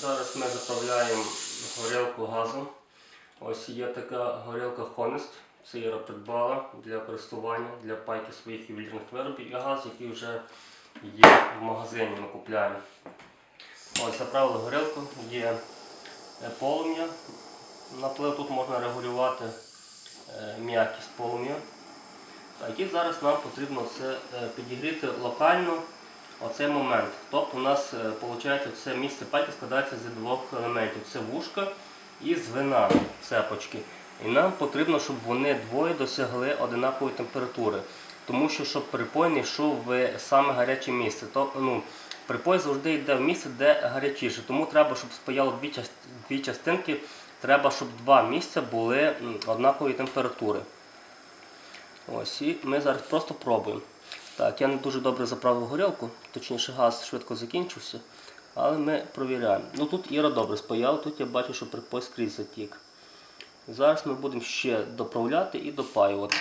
Зараз ми заправляємо горілку газом. Ось є така горілка Honest. Це Іра придбала для користування, для пайки своїх ювелірних виробів і газ, який вже є в магазині, ми купляємо. Ось заправили горілку, є полум'я. Наплив тут можна регулювати е, м'якість полум'я. І зараз нам потрібно це е, підігріти локально оцей момент. Тобто у нас виходить це місце пайки складається з двох елементів. Це вушка і звина цепочки. І нам потрібно, щоб вони двоє досягли одинакової температури. Тому що щоб припой не йшов в саме гаряче місце. Тобто, ну, припой завжди йде в місце, де гарячіше. Тому треба, щоб спаяло дві, част- дві частинки, треба, щоб два місця були однакової температури. Ось, і ми зараз просто пробуємо. Так, я не дуже добре заправив горілку, точніше газ швидко закінчився, але ми провіряємо. Ну тут Іра добре спаяла, тут я бачу, що припой скрізь затік. Зараз ми будемо ще доправляти і допаювати.